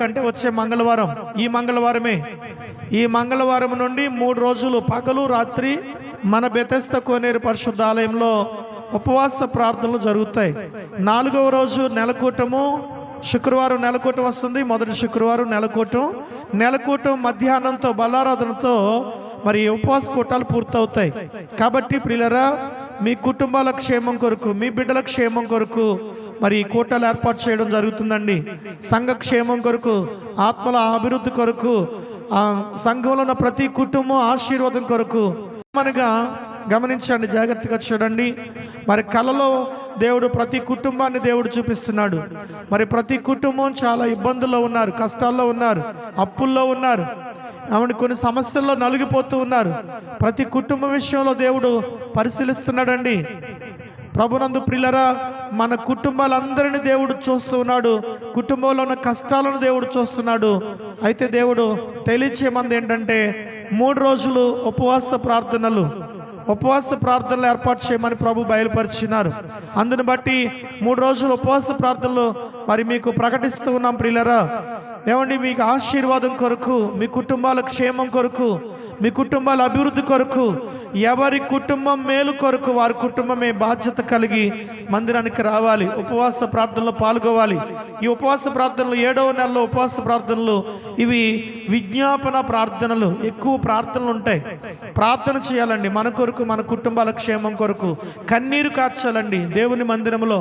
కంటే వచ్చే మంగళవారం ఈ మంగళవారమే. ఈ మంగళవారం నుండి మూడు రోజులు పగలు రాత్రి మన బెతెస్త కోనేరు పరిశుద్ధ ఆలయంలో ఉపవాస ప్రార్థనలు జరుగుతాయి. నాలుగవ రోజు నెలకూటము శుక్రవారం నెలకూటం వస్తుంది. మొదటి శుక్రవారం నెలకూటం. నెలకూటం మధ్యాహ్నంతో బలారాధనతో మరి ఉపవాస కూటాలు పూర్తవుతాయి. కాబట్టి ప్రియులరా మీ కుటుంబాల క్షేమం కొరకు మీ బిడ్డల క్షేమం కొరకు మరి ఈ కూటలు ఏర్పాటు చేయడం జరుగుతుందండి. సంఘ క్షేమం కొరకు ఆత్మల అభివృద్ధి కొరకు ఆ సంఘంలో ఉన్న ప్రతి కుటుంబం ఆశీర్వాదం కొరకు మనగా గమనించండి జాగ్రత్తగా చూడండి. మరి కళలో దేవుడు ప్రతి కుటుంబాన్ని దేవుడు చూపిస్తున్నాడు. మరి ప్రతి కుటుంబం చాలా ఇబ్బందుల్లో ఉన్నారు కష్టాల్లో ఉన్నారు అప్పుల్లో ఉన్నారు. ఆవిడ కొన్ని సమస్యల్లో నలిగిపోతూ ఉన్నారు. ప్రతి కుటుంబం విషయంలో దేవుడు పరిశీలిస్తున్నాడండి. ప్రభునందు ప్రిలరా మన కుటుంబాలందరినీ దేవుడు చూస్తున్నాడు. కుటుంబంలో ఉన్న కష్టాలను దేవుడు చూస్తున్నాడు. అయితే దేవుడు తెలియచేమంది ఏంటంటే మూడు రోజులు ఉపవాస ప్రార్థనలు. ఉపవాస ప్రార్థనలు ఏర్పాటు చేయమని ప్రభు బయలుపరిచినారు. అందుని బట్టి మూడు రోజులు ఉపవాస ప్రార్థనలు మరి మీకు ప్రకటిస్తూ ఉన్నాం ప్రియులరా. ఏమండి మీకు ఆశీర్వాదం కొరకు మీ కుటుంబాల క్షేమం కొరకు మీ కుటుంబాల అభివృద్ధి కొరకు ఎవరి కుటుంబం మేలు కొరకు వారి కుటుంబమే బాధ్యత కలిగి మందిరానికి రావాలి ఉపవాస ప్రార్థనలో పాల్గొవాలి. ఈ ఉపవాస ప్రార్థనలు ఏడవ నెలలో ఉపవాస ప్రార్థనలు ఇవి విజ్ఞాపన ప్రార్థనలు ఎక్కువ ప్రార్థనలు ఉంటాయి. ప్రార్థన చేయాలండి మన కొరకు మన కుటుంబాల క్షేమం కొరకు. కన్నీరు కాచాలండి దేవుని మందిరంలో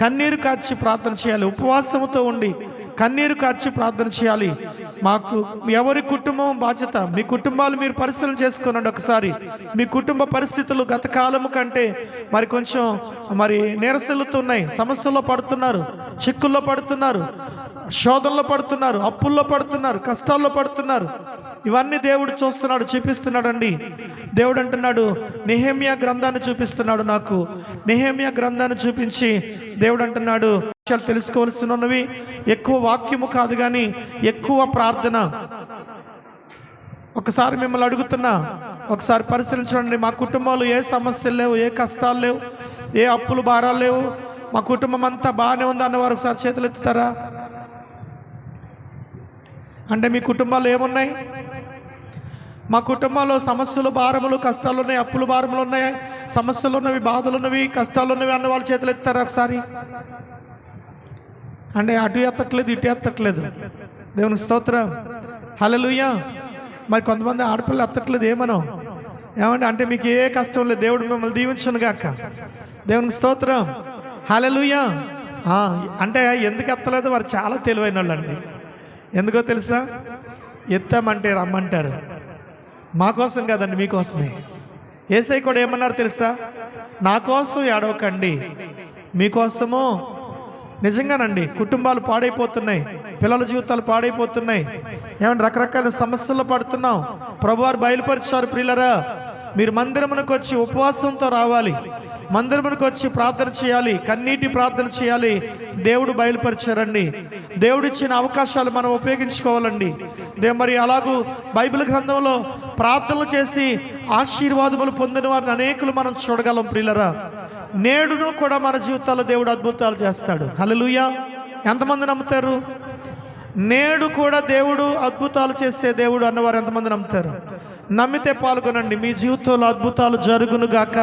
కన్నీరు కాచి ప్రార్థన చేయాలి ఉపవాసంతో ఉండి కన్నీరు కార్చి ప్రార్థన చేయాలి. మాకు ఎవరి కుటుంబం బాధ్యత? మీ కుటుంబాలు మీరు పరిశీలన చేసుకోనండి ఒకసారి. మీ కుటుంబ పరిస్థితులు గత కాలము కంటే మరి కొంచెం మరి నీరసలుతున్నాయి సమస్యల్లో పడుతున్నారు. చిక్కుల్లో పడుతున్నారు. శోధనలో పడుతున్నారు. అప్పుల్లో పడుతున్నారు. కష్టాల్లో పడుతున్నారు. ఇవన్నీ దేవుడు చూస్తున్నాడు చూపిస్తున్నాడండి. దేవుడు అంటున్నాడు నిహేమియా గ్రంథాన్ని చూపిస్తున్నాడు నాకు. నిహేమియా గ్రంథాన్ని చూపించి దేవుడు అంటున్నాడు విషయాలు తెలుసుకోవాల్సి ఉన్నవి ఎక్కువ వాక్యము కాదు కానీ ఎక్కువ ప్రార్థన. ఒకసారి మిమ్మల్ని అడుగుతున్నా ఒకసారి పరిశీలించండి మా కుటుంబంలో ఏ సమస్యలు లేవు ఏ కష్టాలు లేవు ఏ అప్పులు భారాలు లేవు మా కుటుంబం అంతా బాగానే ఉంది అన్నవారు ఒకసారి చేతులు ఎత్తుతారా అంటే మీ కుటుంబాలు ఏమున్నాయి? మా కుటుంబంలో సమస్యలు భారములు కష్టాలు ఉన్నాయి అప్పులు భారములు ఉన్నాయి సమస్యలు ఉన్నవి బాధలు ఉన్నవి కష్టాలు ఉన్నవి అన్న వాళ్ళ చేతులు ఎత్తారా ఒకసారి? అంటే అటు ఎత్తట్లేదు ఇటు ఎత్తట్లేదు. దేవునికి స్తోత్రం. హల్లెలూయా. మరి కొంతమంది ఆడపిల్లలు ఎత్తట్లేదు ఏమనో. ఏమంటే అంటే మీకు ఏ కష్టం లేదు దేవుడు మిమ్మల్ని దీవించను గాక. దేవునికి స్తోత్రం. హల్లెలూయా. అంటే ఎందుకు ఎత్తలేదు? వారు చాలా తెలివైన వాళ్ళండి ఎందుకో తెలుసా? ఎత్తామంటే రమ్మంటారు. మా కోసం కదండి మీకోసమే ఏసై కూడా ఏమన్నారు తెలుసా? నా కోసం ఏడవకండి. మీకోసము నిజంగానండి కుటుంబాలు పాడైపోతున్నాయి పిల్లల జీవితాలు పాడైపోతున్నాయి. ఏమంటే రకరకాల సమస్యలు పడుతున్నాం. ప్రభువారు బయలుపరిచారు ప్రియులరా. మీరు మందిరమునకు వచ్చి ఉపవాసంతో రావాలి. మందిరమునకు వచ్చి ప్రార్థన చేయాలి. కన్నీటి ప్రార్థన చేయాలి. దేవుడు బయలుపరిచారండి. దేవుడిచ్చిన అవకాశాలు మనం ఉపయోగించుకోవాలండి. దే మరి అలాగూ బైబిల్ గ్రంథంలో ప్రార్థనలు చేసి ఆశీర్వాదములు పొందిన వారిని అనేకులు మనం చూడగలం ప్రియులరా. నేడును కూడా మన జీవితాల్లో దేవుడు అద్భుతాలు చేస్తాడు. హలలుయ ఎంతమంది నమ్ముతారు? నేడు కూడా దేవుడు అద్భుతాలు చేసే దేవుడు అన్నవారు ఎంతమంది నమ్ముతారు? నమ్మితే పాల్గొనండి. మీ జీవితంలో అద్భుతాలు జరుగును గాక.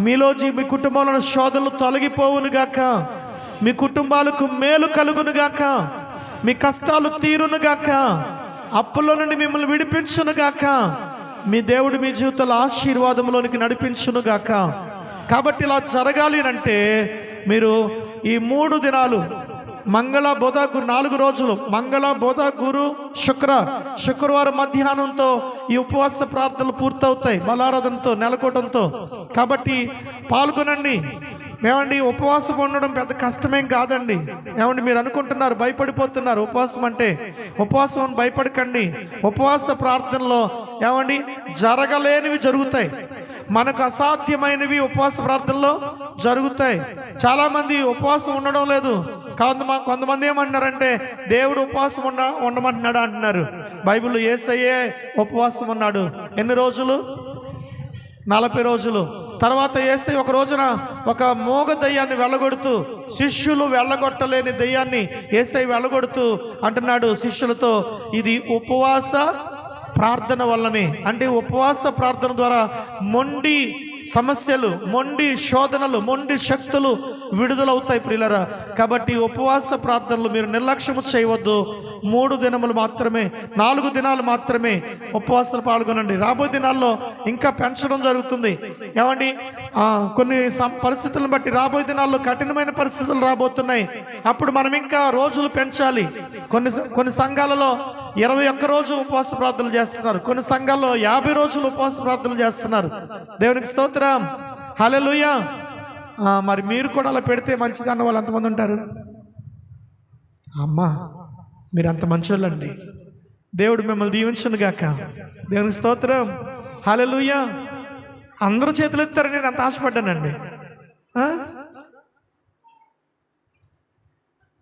మీలో జీ- మీ కుటుంబంలోని శోధనలు తొలగిపోవును గాక. మీ కుటుంబాలకు మేలు కలుగును గాక. మీ కష్టాలు తీరును గాక. అప్పుల నుండి మిమ్మల్ని విడిపించును గాక. మీ దేవుడు మీ జీవితంలో ఆశీర్వాదంలోనికి నడిపించును గాక. కాబట్టి ఇలా జరగాలి అంటే మీరు ఈ మూడు దినాలు మంగళ బుధ గురు నాలుగు రోజులు మంగళ బుధ గురు శుక్ర శుక్రవారం మధ్యాహ్నంతో ఈ ఉపవాస ప్రార్థనలు పూర్తవుతాయి. బలారాధనతో నెలకోవడంతో కాబట్టి పాల్గొనండి. ఏమండి ఉపవాసం ఉండడం పెద్ద కష్టమేం కాదండి. ఏమండి మీరు అనుకుంటున్నారు భయపడిపోతున్నారు. ఉపవాసం అంటే ఉపవాసం అని భయపడకండి. ఉపవాస ప్రార్థనలో ఏమండి జరగలేనివి జరుగుతాయి. మనకు అసాధ్యమైనవి ఉపవాస ప్రార్థనలో జరుగుతాయి. చాలామంది ఉపవాసం ఉండడం లేదు. కొంతమంది కొంతమంది ఏమంటున్నారంటే దేవుడు ఉపవాసం ఉండ ఉండమంటున్నాడు అంటున్నారు. బైబిల్లో ఏసయ్యే ఉపవాసం ఉన్నాడు. ఎన్ని రోజులు? నలభై రోజులు. తర్వాత ఏసై ఒక రోజున ఒక మోగ దయ్యాన్ని వెళ్ళగొడుతూ శిష్యులు వెళ్ళగొట్టలేని దయ్యాన్ని ఏసై వెళ్ళగొడుతూ అంటున్నాడు శిష్యులతో ఇది ఉపవాస ప్రార్థన వల్లనే. అంటే ఉపవాస ప్రార్థన ద్వారా మొండి సమస్యలు మొండి శోధనలు మొండి శక్తులు విడుదలవుతాయి ప్రియులరా. కాబట్టి ఉపవాస ప్రార్థనలు మీరు నిర్లక్ష్యము చేయవద్దు. మూడు దినములు మాత్రమే నాలుగు దినాలు మాత్రమే ఉపవాసాలు పాల్గొనండి. రాబోయే దినాల్లో ఇంకా పెంచడం జరుగుతుంది. ఏమండి? కొన్ని సం- పరిస్థితులను బట్టి రాబోయే దినాల్లో కఠినమైన పరిస్థితులు రాబోతున్నాయి. అప్పుడు మనం ఇంకా రోజులు పెంచాలి. కొన్ని కొన్ని సంఘాలలో ఇరవై ఒక్క రోజు ఉపవాస ప్రార్థనలు చేస్తున్నారు. కొన్ని సంఘాల్లో యాభై రోజులు ఉపవాస ప్రార్థనలు చేస్తున్నారు. దేవునికి స్తోత్రం. హలే లూయ మరి మీరు కూడా అలా పెడితే మంచిది అన్న వాళ్ళు ఎంతమంది ఉంటారు? అమ్మా మీరు అంత మంచోళ్ళండి. దేవుడు మిమ్మల్ని దీవించును గాక దేవునికి స్తోత్రం. హల్లెలూయా. అందరూ చేతులు ఎత్తారని నేను అంత ఆశపడ్డానండి.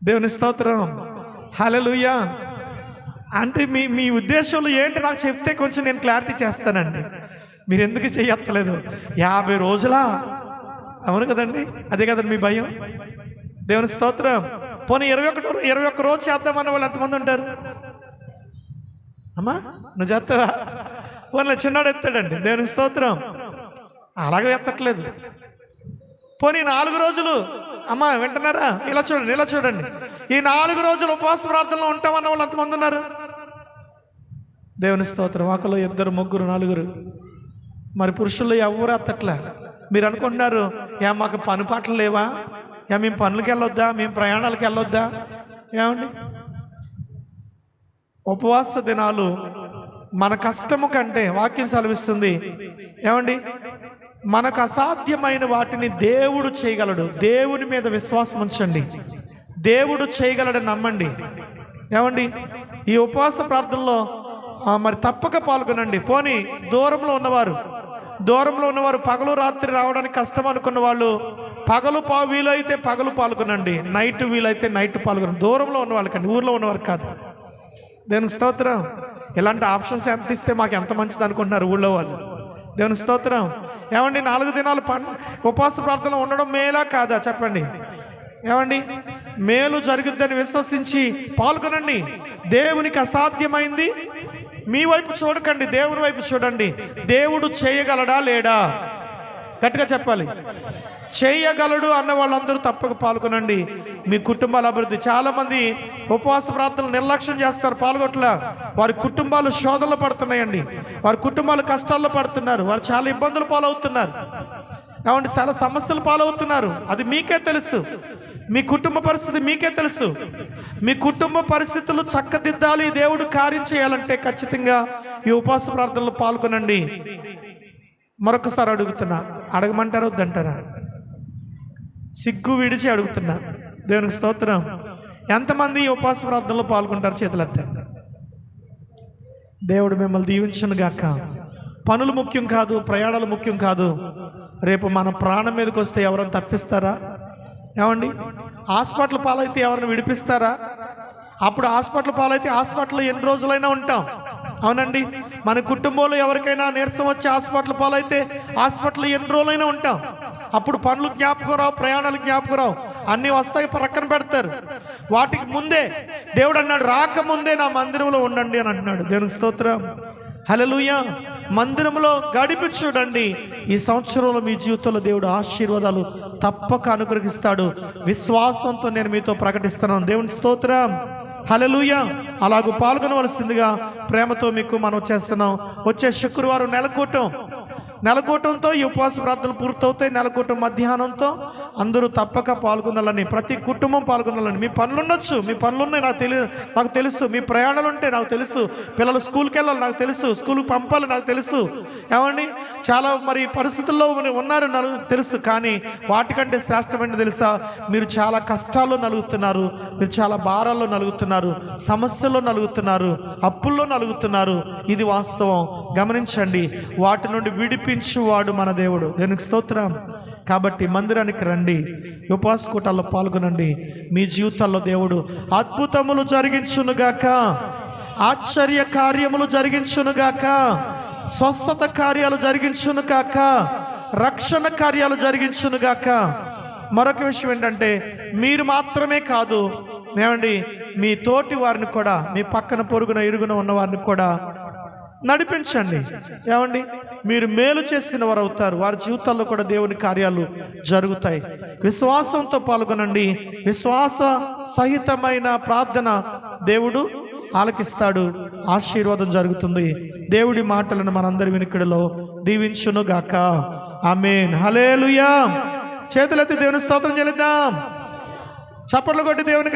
దేవుని స్తోత్రం. హల్లెలూయా. అంటే మీ మీ ఉద్దేశంలో ఏంటి నాకు చెప్తే కొంచెం నేను క్లారిటీ చేస్తానండి. మీరు ఎందుకు చెయ్యత్తలేదు యాభై రోజులా? అవును కదండి. అదే కదండి మీ భయం. దేవుని స్తోత్రం. పోనీ ఇరవై ఒకటి ఇరవై ఒక్క రోజు చేద్దామన్న వాళ్ళు ఎంతమంది ఉంటారు? అమ్మా నువ్వు చేస్తావా? పోనీ చిన్నాడు ఎత్తాడండి. దేవుని స్తోత్రం. అలాగే ఎత్తట్లేదు పోనీ నాలుగు రోజులు అమ్మా వింటున్నారా? ఇలా చూడండి ఇలా చూడండి. ఈ నాలుగు రోజులు ఉపవాస ప్రార్థనలో ఉంటామన్న వాళ్ళు ఎంతమంది ఉన్నారు? దేవుని స్తోత్రం ఒకరు ఇద్దరు ముగ్గురు నలుగురు. మరి పురుషుల్లో ఎవరు ఎత్తట్లే. మీరు అనుకుంటున్నారు ఏ మాకు పని పాటలు లేవా? ఏ మేము పనులకి వెళ్ళొద్దా? మేము ప్రయాణాలకు వెళ్ళొద్దా? ఏమండి? ఉపవాస దినాలు మన కష్టము కంటే వాక్యం సెలవిస్తుంది. ఏమండి? మనకు అసాధ్యమైన వాటిని దేవుడు చేయగలడు. దేవుని మీద విశ్వాసం ఉంచండి. దేవుడు చేయగలడని నమ్మండి. ఏమండి? ఈ ఉపవాస ప్రార్థనలో మరి తప్పక పాల్గొనండి. పోనీ దూరంలో ఉన్నవారు దూరంలో ఉన్నవారు పగలు రాత్రి రావడానికి కష్టం అనుకున్న వాళ్ళు పగలు పా వీలైతే పగలు పాల్గొనండి. నైట్ వీలైతే నైట్ పాల్గొనండి. దూరంలో ఉన్న వాళ్ళకండి ఊర్లో ఉన్నవారు కాదు. దేనికి స్తోత్రం. ఇలాంటి ఆప్షన్స్ ఎంత ఇస్తే మాకు ఎంత మంచిది అనుకుంటున్నారు ఊళ్ళో వాళ్ళు. దేవుని స్తోత్రం. ఏమండి నాలుగు దినాలు పం ఉపవాస ప్రార్థనలో ఉండడం మేలా కాదా? చెప్పండి. ఏమండి మేలు జరుగుద్దని విశ్వసించి పాల్గొనండి. దేవునికి అసాధ్యమైంది. మీ వైపు చూడకండి దేవుని వైపు చూడండి. దేవుడు చేయగలడా లేడా? గట్టిగా చెప్పాలి. చేయగలడు అన్న వాళ్ళందరూ తప్పక పాల్గొనండి. మీ కుటుంబాల అభివృద్ధి. చాలామంది ఉపవాస ప్రార్థనలు నిర్లక్ష్యం చేస్తారు పాల్గొట్ల. వారి కుటుంబాలు శోధనలు పడుతున్నాయండి. వారి కుటుంబాలు కష్టాల్లో పడుతున్నారు. వారు చాలా ఇబ్బందులు పాలవుతున్నారు. కాబట్టి చాలా సమస్యలు పాలవుతున్నారు. అది మీకే తెలుసు. మీ కుటుంబ పరిస్థితి మీకే తెలుసు. మీ కుటుంబ పరిస్థితులు చక్కదిద్దాలి. దేవుడు కార్యం చేయాలంటే ఖచ్చితంగా ఈ ఉపవాస ప్రార్థనలు పాల్గొనండి. మరొకసారి అడుగుతున్నా. అడగమంటారా వద్దంటారా? సిగ్గు విడిచి అడుగుతున్నా. దేవునికి స్తోత్రం. ఎంతమంది ఉపవాస ప్రార్థనలో పాల్గొంటారు చేతులెత్తండి దేవుడు మిమ్మల్ని దీవించను గాక. పనులు ముఖ్యం కాదు ప్రయాణాలు ముఖ్యం కాదు. రేపు మన ప్రాణం మీదకి వస్తే ఎవరైనా తప్పిస్తారా? ఏమండి? హాస్పిటల్ పాలైతే ఎవరిని విడిపిస్తారా? అప్పుడు హాస్పిటల్ పాలైతే హాస్పిటల్లో ఎన్ని రోజులైనా ఉంటాం. అవునండి. మన కుటుంబంలో ఎవరికైనా నీరసం వచ్చి హాస్పిటల్ పాలైతే హాస్పిటల్ ఎన్ని రోజులైనా ఉంటాం. అప్పుడు పనులు జ్ఞాపకం రావు ప్రయాణాలు జ్ఞాపకం రావు అన్నీ వస్తాయి పక్కన పెడతారు. వాటికి ముందే దేవుడు అన్నాడు రాకముందే నా మందిరంలో ఉండండి అని అంటున్నాడు. దేవునికి స్తోత్రం. హలలుయ మందిరంలో గడిపి చూడండి. ఈ సంవత్సరంలో మీ జీవితంలో దేవుడు ఆశీర్వాదాలు తప్పక అనుగ్రహిస్తాడు. విశ్వాసంతో నేను మీతో ప్రకటిస్తున్నాను. దేవుని స్తోత్రం. హలలుయ అలాగూ పాల్గొనవలసిందిగా ప్రేమతో మీకు మనం చేస్తున్నాం. వచ్చే శుక్రవారం నెలకూటం నెలకూటంతో ఈ ఉపవాస ప్రార్థనలు పూర్తవుతాయి. నెలకూటం మధ్యాహ్నంతో. అందరూ తప్పక పాల్గొనాలని ప్రతి కుటుంబం పాల్గొనాలని. మీ పనులు ఉండొచ్చు మీ పనులు ఉన్నాయి నాకు తెలియ నాకు తెలుసు. మీ ప్రయాణాలు ఉంటాయి నాకు తెలుసు. పిల్లలు స్కూల్కి వెళ్ళాలి నాకు తెలుసు. స్కూల్కి పంపాలి నాకు తెలుసు. ఏమండి? చాలా మరి పరిస్థితుల్లో మరి ఉన్నారు నాకు తెలుసు. కానీ వాటికంటే శ్రేష్టమైన తెలుసా? మీరు చాలా కష్టాల్లో నలుగుతున్నారు. మీరు చాలా భారాల్లో నలుగుతున్నారు. సమస్యల్లో నలుగుతున్నారు. అప్పుల్లో నలుగుతున్నారు. ఇది వాస్తవం. గమనించండి. వాటి నుండి విడిపించువాడు మన దేవుడు. దేనికి స్తోత్రం. కాబట్టి మందిరానికి రండి. ఈ కూటాల్లో పాల్గొనండి. మీ జీవితాల్లో దేవుడు అద్భుతములు జరిగించునుగాక. ఆశ్చర్య కార్యములు జరిగించునుగాక. స్వస్థత కార్యాలు జరిగించునుగాక. రక్షణ కార్యాలు జరిగించునుగాక. మరొక విషయం ఏంటంటే మీరు మాత్రమే కాదు ఏమండి మీ తోటి వారిని కూడా మీ పక్కన పొరుగున ఇరుగున ఉన్న వారిని కూడా నడిపించండి. ఏమండి? మీరు మేలు చేసిన వారు అవుతారు వారి జీవితాల్లో కూడా దేవుని కార్యాలు జరుగుతాయి. విశ్వాసంతో పాల్గొనండి. విశ్వాస సహితమైన ప్రార్థన దేవుడు ఆలకిస్తాడు. ఆశీర్వాదం జరుగుతుంది. దేవుడి మాటలను మనందరి వినికిడిలో దీవించును గాక ఆమెన్. హలేలుయా చేతులెత్తి దేవుని స్తోత్రం చెల్లిద్దాం. చప్పట్లు కొట్టి దేవునికి